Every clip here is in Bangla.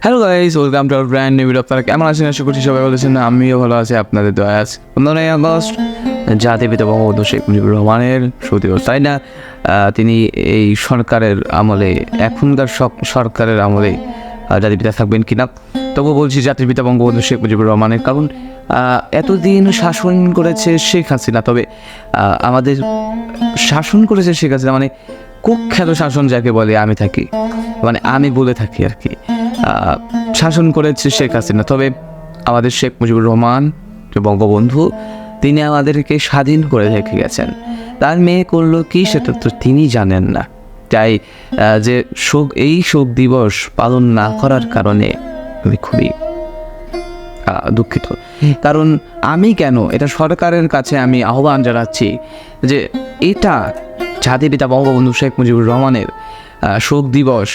Hello guys welcome to brand new আপনারা কেমন আছেন? আশা করছি সবাই ভালো আছেন। আমিও ভালো আছি, আপনাদের দয়া আছে। পনেরোই আগস্ট, জাতি পিতা বঙ্গবন্ধু শেখ মুজিবুর রহমানের সৌদি তাই না? তিনি এই সরকারের আমলে, এখনকার সব- সরকারের আমলে জাতির পিতা থাকবেন কিনা? তবুও বলছি জাতির পিতা বঙ্গবন্ধু শেখ মুজিবুর রহমানের, কারণ এতদিন শাসন করেছে শেখ হাসিনা, তবে আমাদের শাসন করেছে শেখ হাসিনা মানে কুখ্যাত শাসন যাকে বলে আমি থাকি। মানে আমি বলে থাকি আর কি। শাসন করেছে শেখ হাসিনা। তবে আমাদের শেখ মুজিবুর রহমান বঙ্গবন্ধু, তিনি আমাদেরকে স্বাধীন করে রেখে গেছেন। তার মেয়ে করল কি সেটা তো তিনি জানেন না। তাই যে শোক, এই শোক দিবস পালন না করার কারণে আমি খুবই দুঃখিত। কারণ আমি কেন, এটা সরকারের কাছে আমি আহ্বান জানাচ্ছি যে এটা জাতির পিতা বঙ্গবন্ধু শেখ মুজিবুর রহমানের শোক দিবস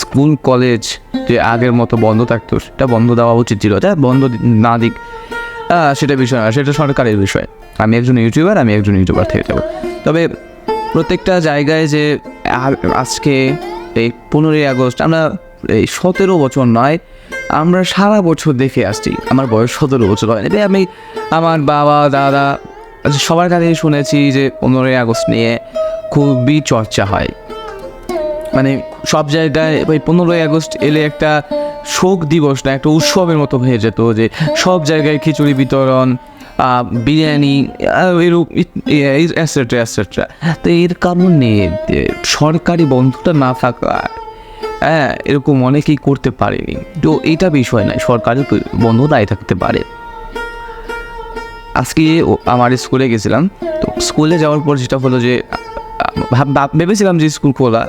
স্কুল, কলেজ যে আগের মতো বন্ধ থাকতো, সেটা বন্ধ দেওয়া উচিত ছিল। যা বন্ধ না দিক সেটা বিষয় না, সেটা সরকারের বিষয়। আমি একজন ইউটিউবার, আমি একজন ইউটিউবার থেকে যাব। তবে প্রত্যেকটা জায়গায় যে আজকে এই পনেরোই আগস্ট, আমরা এই সতেরো বছর নয়, আমরা সারা বছর দেখে আসছি। আমার বয়স সতেরো বছর হয় এতে আমি আমার বাবা, দাদা সবার কাছে শুনেছি যে পনেরোই আগস্ট নিয়ে খুবই চর্চা হয়। মানে সব জায়গায় ওই পনেরোই আগস্ট এলে একটা শোক দিবস না, একটা উৎসবের মতো হয়ে যেত যে সব জায়গায় খিচুড়ি বিতরণ বিরিয়ানি অ্যাসেট্রা অ্যাসেট্রা তো এর কারণে সরকারি বন্ধুটা না থাকা হ্যাঁ এরকম অনেকেই করতে পারেনি। তো এটা বিষয় নয়, সরকারি বন্ধু নাই থাকতে পারে। আজকে আমার স্কুলে গেছিলাম, তো স্কুলে যাওয়ার পর যেটা হলো যে ভেবেছিলাম যে স্কুল খোলা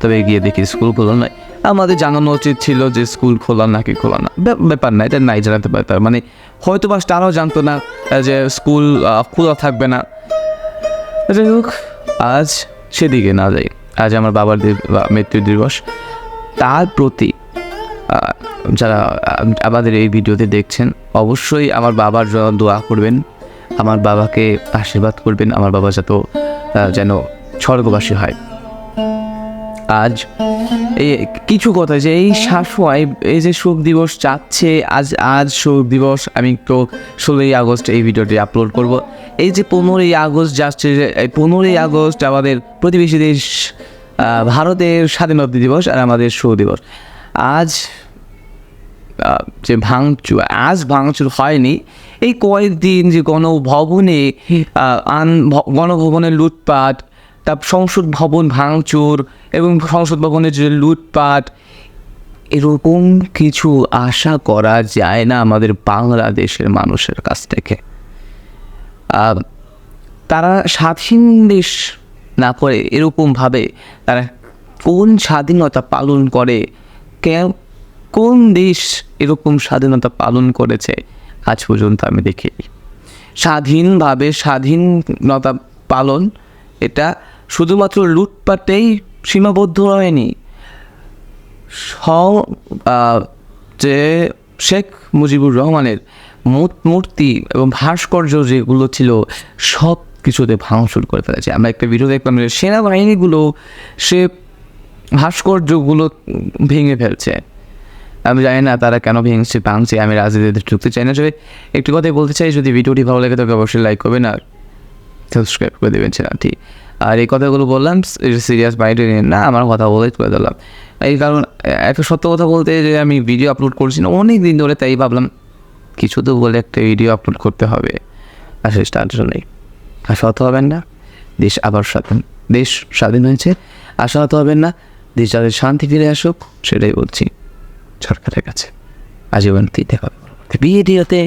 তবে গিয়ে দেখি স্কুল খোলা নয় আমাদের জানানো উচিত ছিল যে স্কুল খোলা নাকি খোলা না। ব্যাপার না, এটা নাই জানাতে পারতাম। মানে হয়তো বা তারাও জানতো না যে স্কুল খোলা থাকবে না। যাই হোক, আজ সেদিকে না যাই। আজ আমার বাবার মৃত্যু দিবস। তার প্রতি যারা আমাদের এই ভিডিওতে দেখছেন, অবশ্যই আমার বাবার জন্য দোয়া করবেন। আমার বাবাকে আশীর্বাদ করবেন। আমার বাবা যত যেন স্বর্গবাসী হয়। আজ। এই কিছু কথা যে এই শাসময় এই যে শোক দিবস যাচ্ছে, আজ আজ শোক দিবস। আমি তো ষোলোই আগস্ট এই ভিডিওটি আপলোড করব। এই যে পনেরোই আগস্ট যাচ্ছে এই পনেরোই আগস্ট আমাদের প্রতিবেশী দেশ ভারতের স্বাধীনতা দিবস আর আমাদের শোক দিবস। আজ যে ভাঙচুর, আজ ভাঙচুর হয়নি। এই কয়েকদিন যে গণভবনে আন, গণভবনে লুটপাট তার সংসদ ভবন ভাঙচুর এবং সংসদ ভবনের যে লুটপাট, এরকম কিছু আশা করা যায় না আমাদের বাংলাদেশের মানুষের কাছ থেকে। তারা স্বাধীন দেশ না করে এরকমভাবে তারা কোন স্বাধীনতা পালন করে কোন দেশ এরকম স্বাধীনতা পালন করেছে, আজ পর্যন্ত আমি দেখিনি। স্বাধীনভাবে স্বাধীনতা পালন, এটা শুধুমাত্র লুটপাটেই সীমাবদ্ধ হয়নি। যে শেখ মুজিবুর রহমানের মূর্তি এবং ভাস্কর্য যেগুলো ছিল, সব কিছুতে ভাঙচুর করে ফেলেছে। আমরা একটা ভিডিও দেখলাম যে সেনাবাহিনীগুলো সে ভাস্কর্যগুলো ভেঙে ফেলছে। আমি জানি না তারা কেন ভেঙছে, ভাঙছে, আমি রাজনীতিতে ঢুকতে চাই না। তবে একটি কথাই বলতে চাই, যদি ভিডিওটি ভালো লাগে তবে অবশ্যই লাইক করবেন আর সাবস্ক্রাইব করে দেবেন চ্যানেলটি আর এই কথাগুলো বললাম সিরিয়াস মাইন্ডে নিন না, আমার কথা বলে করে ধরলাম। এই কারণ, একটা সত্য কথা বলতে যে আমি ভিডিও আপলোড করছি না, অনেক দিন ধরে তাই ভাবলাম, কিছু তো বলে একটা ভিডিও আপলোড করতে হবে। আর সে তার জন্যই আশাহত হবেন না, দেশ আবার স্বাধীন, দেশ স্বাধীন হয়েছে আশাহত হবেন না, দেশ যাদের শান্তি ফিরে আসুক, সেটাই বলছি সরকারের কাছে। আজীবন দিতে হবে। ভিডিওতে